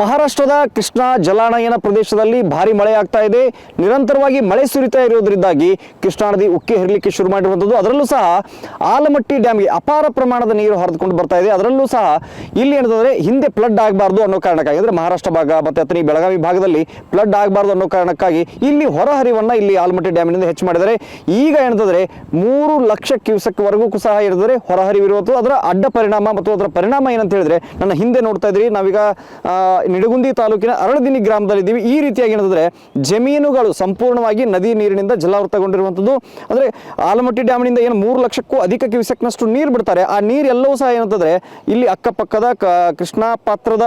ಮಹಾರಾಷ್ಟ್ರದ ಕೃಷ್ಣ ಜಲಾನಯನ ಪ್ರದೇಶದಲ್ಲಿ ಭಾರಿ ಮಳೆ ಆಗ್ತಾ ಇದೆ. ನಿರಂತರವಾಗಿ ಮಳೆ ಸುರಿತಾ ಇರೋದ್ರಿಂದಾಗಿ ಕೃಷ್ಣಾ ನದಿ ಉಕ್ಕಿ ಹರಿಲಿಕ್ಕೆ ಶುರು ಮಾಡಿರುವಂಥದ್ದು ಅದರಲ್ಲೂ ಸಹ ಆಲಮಟ್ಟಿ ಡ್ಯಾಮ್ಗೆ ಅಪಾರ ಪ್ರಮಾಣದ ನೀರು ಹರಿದುಕೊಂಡು ಬರ್ತಾ ಇದೆ. ಅದರಲ್ಲೂ ಸಹ ಇಲ್ಲಿ ಏನಂತಂದ್ರೆ ಹಿಂದೆ ಫ್ಲಡ್ ಆಗಬಾರ್ದು ಅನ್ನೋ ಕಾರಣಕ್ಕಾಗಿ, ಅಂದರೆ ಮಹಾರಾಷ್ಟ್ರ ಭಾಗ ಮತ್ತೆ ಅಥನಿ ಬೆಳಗಾವಿ ಭಾಗದಲ್ಲಿ ಫ್ಲಡ್ ಆಗಬಾರ್ದು ಅನ್ನೋ ಕಾರಣಕ್ಕಾಗಿ ಇಲ್ಲಿ ಹೊರಹರಿವನ್ನು ಇಲ್ಲಿ ಆಲಮಟ್ಟಿ ಡ್ಯಾಮಿನಿಂದ ಹೆಚ್ಚು ಮಾಡಿದರೆ ಈಗ ಏನಂತಂದ್ರೆ ಮೂರು ಲಕ್ಷ ಕ್ಯೂಸೆಕ್ವರೆಗೂ ಸಹ ಏನಂದ್ರೆ ಹೊರಹರಿವಿರುವಂಥದ್ದು ಅದರ ಅಡ್ಡ ಪರಿಣಾಮ ಮತ್ತು ಅದರ ಪರಿಣಾಮ ಏನಂತ ಹೇಳಿದ್ರೆ, ನನ್ನ ಹಿಂದೆ ನೋಡ್ತಾ ಇದ್ರಿ ನಾವೀಗ ನಿಡಗುಂದಿ ತಾಲೂಕಿನ ಅರಳದಿನಿ ಗ್ರಾಮದಲ್ಲಿ ಇದ್ದೀವಿ ಈ ರೀತಿಯಾಗಿ ಏನಂದ್ರೆ ಜಮೀನುಗಳು ಸಂಪೂರ್ಣವಾಗಿ ನದಿ ನೀರಿನಿಂದ ಜಲಾವೃತಗೊಂಡಿರುವಂಥದ್ದು. ಅಂದ್ರೆ ಆಲಮಟ್ಟಿ ಡ್ಯಾಮ್ನಿಂದ ಏನು ಮೂರು ಲಕ್ಷಕ್ಕೂ ಅಧಿಕ ಕ್ಯೂಸೆಕ್ನಷ್ಟು ನೀರು ಬಿಡ್ತಾರೆ. ಆ ನೀರೆಲ್ಲವೂ ಸಹ ಏನಂತಂದ್ರೆ ಇಲ್ಲಿ ಅಕ್ಕಪಕ್ಕದ ಕೃಷ್ಣಾ ಪಾತ್ರದ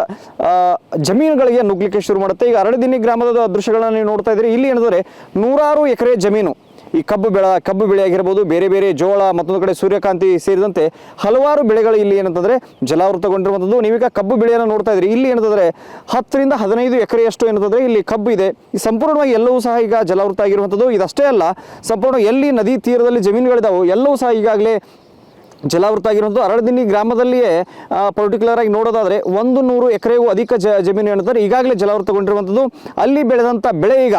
ಜಮೀನುಗಳಿಗೆ ನುಗ್ಲಿಕ್ಕೆ ಶುರು ಮಾಡುತ್ತೆ. ಈಗ ಅರಳದಿನಿ ಗ್ರಾಮದ ದೃಶ್ಯಗಳನ್ನ ನೀವು ನೋಡ್ತಾ ಇದ್ದೀರಿ. ಇಲ್ಲಿ ಏನಂದ್ರೆ ನೂರಾರು ಎಕರೆ ಜಮೀನು ಈ ಕಬ್ಬು ಬೆಳೆ ಕಬ್ಬು ಬೆಳೆ ಆಗಿರ್ಬೋದು ಬೇರೆ ಬೇರೆ ಜೋಳ ಮತ್ತೊಂದು ಕಡೆ ಸೂರ್ಯಕಾಂತಿ ಸೇರಿದಂತೆ ಹಲವಾರು ಬೆಳೆಗಳು ಇಲ್ಲಿ ಏನಂತಂದ್ರೆ ಜಲಾವೃತಗೊಂಡಿರುವಂಥದ್ದು. ನೀವೀಗ ಕಬ್ಬು ಬೆಳೆಯನ್ನು ನೋಡ್ತಾ ಇದ್ರಿ. ಇಲ್ಲಿ ಏನಂತಂದ್ರೆ ಹತ್ತರಿಂದ ಹದಿನೈದು ಎಕರೆಯಷ್ಟು ಏನಂತಂದ್ರೆ ಇಲ್ಲಿ ಕಬ್ಬು ಇದೆ. ಈ ಸಂಪೂರ್ಣವಾಗಿ ಎಲ್ಲವೂ ಸಹ ಈಗ ಜಲಾವೃತ ಆಗಿರುವಂಥದ್ದು ಇದಷ್ಟೇ ಅಲ್ಲ, ಸಂಪೂರ್ಣ ಎಲ್ಲಿ ನದಿ ತೀರದಲ್ಲಿ ಜಮೀನುಗಳಿದಾವೆ, ಎಲ್ಲವೂ ಸಹ ಈಗಾಗಲೇ ಜಲಾವೃತ ಆಗಿರೋದು ಅರಳದಿನ್ನಿ ಗ್ರಾಮದಲ್ಲಿಯೇ ಪರ್ಟಿಕ್ಯುಲರ್ ಆಗಿ ನೋಡೋದಾದ್ರೆ ಒಂದು ನೂರು ಎಕರೆಗೂ ಅಧಿಕ ಜ, ಜಮೀನು ಏನಂತಾರೆ ಈಗಾಗಲೇ ಜಲಾವೃತಗೊಂಡಿರುವಂಥದ್ದು ಅಲ್ಲಿ ಬೆಳೆದಂಥ ಬೆಳೆ ಈಗ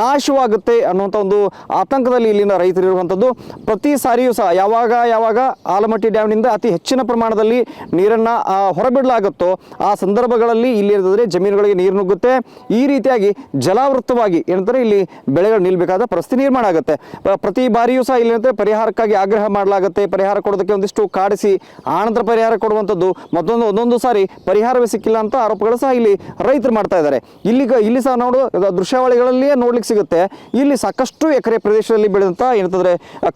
ನಾಶವಾಗುತ್ತೆ ಅನ್ನುವಂಥ ಒಂದು ಆತಂಕದಲ್ಲಿ ಇಲ್ಲಿನ ರೈತರು ಇರುವಂಥದ್ದು ಪ್ರತಿ ಸಾರಿಯೂ ಸಹ ಯಾವಾಗ ಯಾವಾಗ ಆಲಮಟ್ಟಿ ಡ್ಯಾಮ್ನಿಂದ ಅತಿ ಹೆಚ್ಚಿನ ಪ್ರಮಾಣದಲ್ಲಿ ನೀರನ್ನು ಹೊರಬಿಡಲಾಗುತ್ತೋ, ಆ ಸಂದರ್ಭಗಳಲ್ಲಿ ಇಲ್ಲಿ ಏನಂತಂದ್ರೆ ಜಮೀನುಗಳಿಗೆ ನೀರು ನುಗ್ಗುತ್ತೆ. ಈ ರೀತಿಯಾಗಿ ಜಲಾವೃತವಾಗಿ ಏನಂತಾರೆ ಇಲ್ಲಿ ಬೆಳೆಗಳು ನಿಲ್ಲಬೇಕಾದ ಪರಿಸ್ಥಿತಿ ನಿರ್ಮಾಣ ಆಗುತ್ತೆ. ಪ್ರತಿ ಬಾರಿಯೂ ಸಹ ಇಲ್ಲಿ ಪರಿಹಾರಕ್ಕಾಗಿ ಆಗ್ರಹ ಮಾಡಲಾಗುತ್ತೆ, ಪರಿಹಾರ ಕೊಡೋದಕ್ಕೆ ಒಂದಿಷ್ಟು ಕಾಡಿಸಿ ಆನಂತರ ಪರಿಹಾರ ಕೊಡುವಂಥದ್ದು, ಮತ್ತೊಂದು ಒಂದೊಂದು ಸಾರಿ ಪರಿಹಾರವೇ ಸಿಕ್ಕಿಲ್ಲ ಅಂತ ಆರೋಪಗಳು ಸಹ ಇಲ್ಲಿ ರೈತರು ಮಾಡ್ತಾ ಇದ್ದಾರೆ. ಇಲ್ಲಿ ಇಲ್ಲಿ ಸಹ ನೋಡು ದೃಶ್ಯಾವಳಿಗಳಲ್ಲಿಯೇ ನೋಡ್ಲಿಕ್ಕೆ ಸಿಗುತ್ತೆ. ಇಲ್ಲಿ ಸಾಕಷ್ಟು ಎಕರೆ ಪ್ರದೇಶದಲ್ಲಿ ಬೆಳೆದಂಥ ಏನಂತಂದ್ರೆ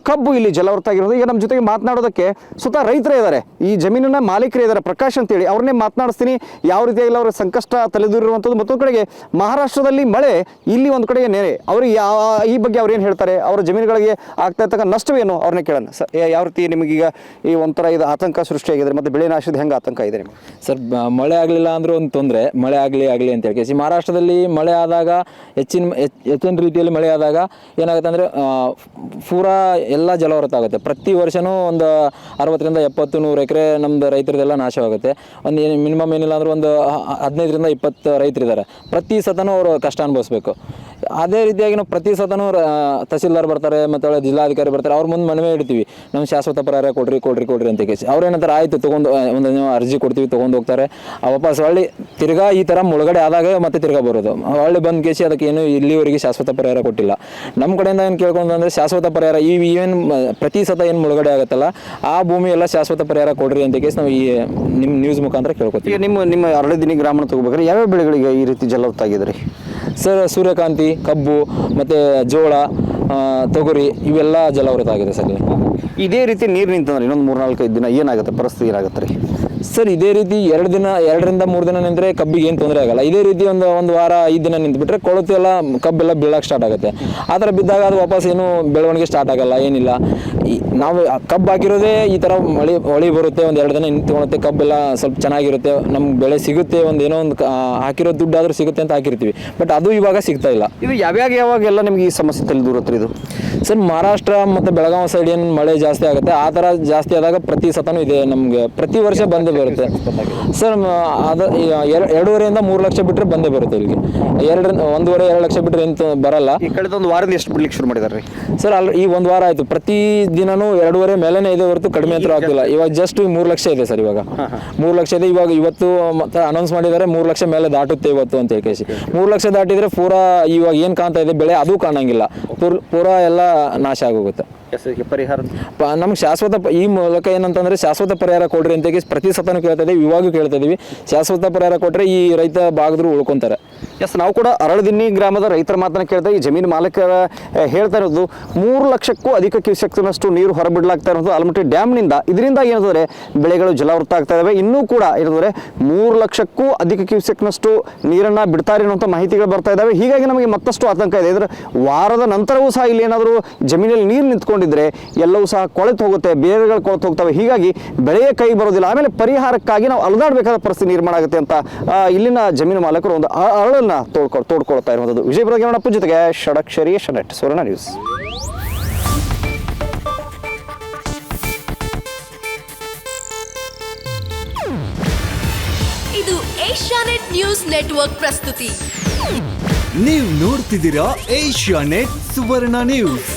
ಕಬ್ಬು ಇಲ್ಲಿ ಜಲವೃತ ಆಗಿರೋದು ಈಗ ನಮ್ಮ ಜೊತೆಗೆ ಮಾತನಾಡೋದಕ್ಕೆ ಸ್ವತಃ ರೈತರೇ ಇದ್ದಾರೆ. ಈ ಜಮೀನಿನ ಮಾಲೀಕರೇ ಇದ್ದಾರೆ, ಪ್ರಕಾಶ್ ಅಂತೇಳಿ. ಅವ್ರನ್ನೇ ಮಾತನಾಡಿಸ್ತೀನಿ. ಯಾವ ರೀತಿಯಾಗಿ ಅವರ ಸಂಕಷ್ಟ ತಲೆದೂರಿರುವಂಥದ್ದು. ಮತ್ತೊಂದು ಕಡೆಗೆ ಮಹಾರಾಷ್ಟ್ರದಲ್ಲಿ ಮಳೆ, ಇಲ್ಲಿ ಒಂದು ಕಡೆಗೆ ನೆರೆ. ಅವರು ಯಾವ ಈ ಬಗ್ಗೆ ಅವ್ರು ಏನು ಹೇಳ್ತಾರೆ? ಅವರ ಜಮೀನುಗಳಿಗೆ ಆಗ್ತಾ ಇರ್ತಕ್ಕಂಥ ನಷ್ಟವೇನು? ಅವ್ರನ್ನ ಕೇಳೋಣ. ಸರ್ ಯಾವ ರೀತಿ ನಿಮಗೀಗ ಈ ಒಂಥರ ಇದು ಆತಂಕ ಸೃಷ್ಟಿಯಾಗಿದೆ ಮತ್ತು ಬೆಳೆ ನಾಶದ ಹೆಂಗೆ ಆತಂಕ ಇದೆ ನಿಮಗೆ? ಸರ್ ಮಳೆ ಆಗಲಿಲ್ಲ ಅಂದರೂ ಒಂದು ತೊಂದರೆ, ಮಳೆ ಆಗಲಿ ಆಗಲಿ ಅಂತ ಹೇಳಿ ಕೇಸಿ ಮಹಾರಾಷ್ಟ್ರದಲ್ಲಿ ಮಳೆ ಆದಾಗ ಹೆಚ್ಚಿನ ಹೆಚ್- ಹೆಚ್ಚಿನ ರೀತಿಯಲ್ಲಿ ಮಳೆ ಆದಾಗ ಏನಾಗುತ್ತೆ ಅಂದರೆ ಪೂರಾ ಎಲ್ಲ ಜಲವೃತ ಆಗುತ್ತೆ. ಪ್ರತಿ ವರ್ಷವೂ ಒಂದು ಅರವತ್ತರಿಂದ ಎಪ್ಪತ್ತು, ನೂರು ಎಕರೆ ನಮ್ಮದು ರೈತರದೆಲ್ಲ ನಾಶವಾಗುತ್ತೆ. ಒಂದು ಏನು, ಮಿನಿಮಮ್ ಏನಿಲ್ಲ ಅಂದ್ರೆ ಒಂದು ಹದಿನೈದರಿಂದ ಇಪ್ಪತ್ತು ರೈತರಿದ್ದಾರೆ. ಪ್ರತಿ ಸತನೂ ಅವರು ಕಷ್ಟ ಅನುಭವಿಸ್ಬೇಕು. ಅದೇ ರೀತಿಯಾಗಿ ನಾವು ಪ್ರತಿ ಸತನೂ ತಹಸೀಲ್ದಾರ್ ಬರ್ತಾರೆ, ಮತ್ತು ಜಿಲ್ಲಾಧಿಕಾರಿ ಬರ್ತಾರೆ, ಅವ್ರ ಮುಂದೆ ಮನವಿ ಇಡ್ತೀವಿ. ನಮ್ಮ ಶಾಶ್ವತ ಪರಿಹಾರ ಕೊಡ್ರಿ ಕೊಡ್ರಿ ಕೊಡ್ರಿ ಅಂತ ಕೇಸಿ ಅವ್ರು ಏನಂತಾರೆ, ಆಯ್ತು, ತೊಗೊಂಡು ಒಂದು ಅರ್ಜಿ ಕೊಡ್ತೀವಿ, ತೊಗೊಂಡು ಹೋಗ್ತಾರೆ. ವಾಪಸ್ ಹೊಳ್ಳಿ ತಿರ್ಗಾ ಈ ಥರ ಮುಳುಗಡೆ ಆದಾಗ ಮತ್ತೆ ತಿರ್ಗಾ ಬರೋದು. ಹೊಳ್ಳಿ ಬಂದು ಕೇಸಿ ಅದಕ್ಕೆ ಏನು ಇಲ್ಲಿವರೆಗೆ ಶಾಶ್ವತ ಪರಿಹಾರ ಕೊಟ್ಟಿಲ್ಲ. ನಮ್ಮ ಕಡೆಯಿಂದ ಏನು ಕೇಳ್ಕೊಂಡು ಅಂದರೆ, ಶಾಶ್ವತ ಪರಿಹಾರ, ಈ ಏನು ಪ್ರತಿ ಸತ ಏನು ಮುಳುಗಡೆ ಆಗುತ್ತಲ್ಲ, ಆ ಭೂಮಿ ಎಲ್ಲ ಶಾಶ್ವತ ಪರಿಹಾರ ಕೊಡ್ರಿ ಅಂತ ಕೇಸಿ ನಾವು ಈ ನಿಮ್ಮ ನ್ಯೂಸ್ ಮುಖಾಂತರ ಕೇಳ್ಕೊತೀವಿ. ನಿಮ್ಮ ನಿಮ್ಮ ನಿಮ್ಮ ಅರಳಿದಿನಿ ಗ್ರಾಮನ ತಗೋಬೇಕಾದ್ರೆ, ಯಾವ್ಯಾವ ಬೆಳೆಗಳಿಗೆ ಈ ರೀತಿ ಜಲವತ್ತಾಗಿದೆ ರೀ? ಸರ್, ಸೂರ್ಯಕಾಂತಿ, ಕಬ್ಬು, ಮತ್ತು ಜೋಳ ತೊಗರಿ, ಇವೆಲ್ಲ ಜಲಾವೃತ ಆಗಿದೆ ಸರ್ ಇದೇ ರೀತಿ ನೀರು ನಿಂತಂದ್ರೆ ಇನ್ನೊಂದು ಮೂರ್ನಾಲ್ಕೈದು ದಿನ ಏನಾಗುತ್ತೆ? ಪರಿಸ್ಥಿತಿ ಏನಾಗುತ್ತೆ ರೀ? ಸರ್, ಇದೇ ರೀತಿ ಎರಡು ದಿನ, ಎರಡರಿಂದ ಮೂರು ದಿನ ನಿಂತರೆ ಕಬ್ಬಿಗೆ ಏನು ತೊಂದರೆ ಆಗಲ್ಲ. ಇದೇ ರೀತಿ ಒಂದು ಒಂದು ವಾರ, ಐದು ದಿನ ನಿಂತ್ಬಿಟ್ರೆ ಕೊಳತು ಎಲ್ಲ ಕಬ್ಬೆಲ್ಲ ಬೀಳಕ್ಕೆ ಸ್ಟಾರ್ಟ್ ಆಗುತ್ತೆ. ಆ ಥರ ಬಿದ್ದಾಗ ಅದು ವಾಪಸ್ ಏನು ಬೆಳವಣಿಗೆ ಸ್ಟಾರ್ಟ್ ಆಗಲ್ಲ, ಏನಿಲ್ಲ. ನಾವು ಕಬ್ಬು ಹಾಕಿರೋದೇ ಈ ಥರ ಮಳೆ ಹೊಳಿ ಬರುತ್ತೆ, ಒಂದು ಎರಡು ದಿನ ನಿಂತ್ಕೊಳುತ್ತೆ ಕಬ್ಬೆಲ್ಲ ಸ್ವಲ್ಪ ಚೆನ್ನಾಗಿರುತ್ತೆ, ನಮ್ಗೆ ಬೆಳೆ ಸಿಗುತ್ತೆ, ಒಂದು ಏನೋ ಒಂದು ಹಾಕಿರೋ ದುಡ್ಡಾದರೂ ಸಿಗುತ್ತೆ ಅಂತ ಹಾಕಿರ್ತೀವಿ. ಬಟ್ ಅದು ಇವಾಗ ಸಿಗ್ತಾ ಇಲ್ಲ. ಇದು ಯಾವ್ಯಾವ ಯಾವಾಗೆಲ್ಲ ನಿಮ್ಗೆ ಈ ಸಮಸ್ಯೆ ತಲೆ ದೂರತ್ರಿ ಇದು? ಸರ್ ಮಹಾರಾಷ್ಟ್ರ ಮತ್ತು ಬೆಳಗಾವಿ ಸೈಡ್ ಏನು ಮಳೆ ಜಾಸ್ತಿ ಆಗುತ್ತೆ? ಆ ಥರ ಜಾಸ್ತಿ ಆದಾಗ ಪ್ರತಿ ಸತನೂ ಇದೆ ನಮಗೆ. ಪ್ರತಿ ವರ್ಷ ಬಂದೇ ಬರುತ್ತೆ. ಸರ್ ಅದು ಎರಡೂವರೆಯಿಂದ ಮೂರು ಲಕ್ಷ ಬಿಟ್ಟರೆ ಬಂದೇ ಬರುತ್ತೆ ಇಲ್ಲಿಗೆ. ಎರಡರಿಂದ ಒಂದೂವರೆ ಎರಡು ಲಕ್ಷ ಬಿಟ್ಟರೆ ಎಂತ ಬರಲ್ಲ. ಈ ಕಳೆದ ಒಂದು ವಾರದಿಂದ ಎಷ್ಟು ಬಿಡ್ಲಿಕ್ಕೆ ಶುರು ಮಾಡಿದ್ದಾರೆ ರೀ ಸರ್ ಅಲ್ಲಿ ಈ ಒಂದು ವಾರ ಆಯಿತು. ಪ್ರತಿ ದಿನನೂ ಎರಡೂವರೆ ಮೇಲೇನೆ ಇದೆ ಹೊರತು ಕಡಿಮೆ ಹತ್ರ ಆಗ್ತಿಲ್ಲ. ಇವಾಗ ಜಸ್ಟ್ ಮೂರು ಲಕ್ಷ ಇದೆ ಸರ್ ಇವಾಗ. ಮೂರು ಲಕ್ಷ ಇದೆ. ಇವಾಗ ಇವತ್ತು ಮತ್ತೆ ಅನೌನ್ಸ್ ಮಾಡಿದ್ದಾರೆ ಮೂರು ಲಕ್ಷ ಮೇಲೆ ದಾಟುತ್ತೆ ಇವತ್ತು ಅಂತ ಹೇಳಿ ಮೂರು ಲಕ್ಷ ದಾಟಿದ್ರೆ ಪೂರಾ ಇವಾಗ ಏನು ಕಾಣ್ತಾ ಇದೆ ಬೆಳೆ ಅದು ಕಾಣಂಗಿಲ್ಲ. ಪೂರ್ ಪೂರಾ ಎಲ್ಲ ನಾಶ ಆಗೋಗುತ್ತೆ. ಪರಿಹಾರ? ಪ ನಮ್ಗೆ ಶಾಶ್ವತ ಪ- ಈ ಮೂಲಕ ಏನಂತಂದ್ರೆ ಶಾಶ್ವತ ಪರಿಹಾರ ಕೊಡ್ರಿ ಅಂತ ಹೇಳಿ ಪ್ರತಿ ಸತನೂ ಕೇಳ್ತಾ ಇದೀವಿ ಇವಾಗೂ ಕೇಳ್ತಾ ಇದೀವಿ. ಶಾಶ್ವತ ಪರಿಹಾರ ಕೊಟ್ರೆ ಈ ರೈತ ಭಾಗದ್ರು ಉಳ್ಕೊಂತಾರೆ. ಎಸ್ ನಾವು ಕೂಡ ಅರಳದಿನ್ನಿ ಗ್ರಾಮದ ರೈತರ ಮಾತನ್ನ ಕೇಳ್ತಾ ಈ ಜಮೀನು ಮಾಲೀಕರ ಹೇಳ್ತಾ ಇರೋದು, ಮೂರು ಲಕ್ಷಕ್ಕೂ ಅಧಿಕ ಕ್ಯೂಸೆಕ್ನಷ್ಟು ನೀರು ಹೊರಬಿಡ್ಲಾಗ್ತಾ ಇರೋದು ಆಲಮಟ್ಟಿ ಡ್ಯಾಮ್ನಿಂದ. ಇದರಿಂದ ಏನಾದ್ರೆ ಬೆಳೆಗಳು ಜಲಾವೃತ ಆಗ್ತಾ ಇದಾವೆ. ಇನ್ನೂ ಕೂಡ ಏನಂದರೆ ಮೂರು ಲಕ್ಷಕ್ಕೂ ಅಧಿಕ ಕ್ಯೂಸೆಕ್ನಷ್ಟು ನೀರನ್ನ ಬಿಡ್ತಾರೆ ಅನ್ನುವಂಥ ಮಾಹಿತಿಗಳು ಬರ್ತಾ ಇದಾವೆ. ಹೀಗಾಗಿ ನಮಗೆ ಮತ್ತಷ್ಟು ಆತಂಕ ಇದೆ. ಇದರ ವಾರದ ನಂತರವೂ ಸಹ ಇಲ್ಲಿ ಏನಾದರೂ ಜಮೀನಲ್ಲಿ ನೀರು ನಿಂತ್ಕೊಂಡಿದ್ರೆ ಎಲ್ಲವೂ ಸಹ ಕೊಳೆತು ಹೋಗುತ್ತೆ, ಬೇರೆಗಳು ಕೊಳೆತು ಹೋಗ್ತವೆ. ಹೀಗಾಗಿ ಬೆಳೆಯ ಕೈ ಬರೋದಿಲ್ಲ. ಆಮೇಲೆ ಪರಿಹಾರಕ್ಕಾಗಿ ನಾವು ಅಲದಾಡಬೇಕಾದ ಪರಿಸ್ಥಿತಿ ನಿರ್ಮಾಣ ಆಗುತ್ತೆ ಅಂತ ಇಲ್ಲಿನ ಜಮೀನು ಮಾಲಕರು ಒಂದು ಅರಳನ್ನ ತೋಡ್ಕೊ ತೋಡ್ಕೊಳ್ತಾ ಇರುವಂಥದ್ದು ವಿಜಯಪುರ ಗೆಮಣಪ್ಪ ಜೊತೆಗೆ ಷಡಕ್ಷರಿ ಶನೆಟ್ ಸುವರ್ಣ ನ್ಯೂಸ್ ಇದು ಏಷ್ಯಾನೆಟ್ ನ್ಯೂಸ್ ನ್ಯೂಸ್ ನೆಟ್ವರ್ಕ್ ಪ್ರಸ್ತುತಿ. ನೀವು ನೋಡ್ತಿದ್ದೀರಾ ಏಷ್ಯಾ ನೆಟ್ ಸುವರ್ಣ ನ್ಯೂಸ್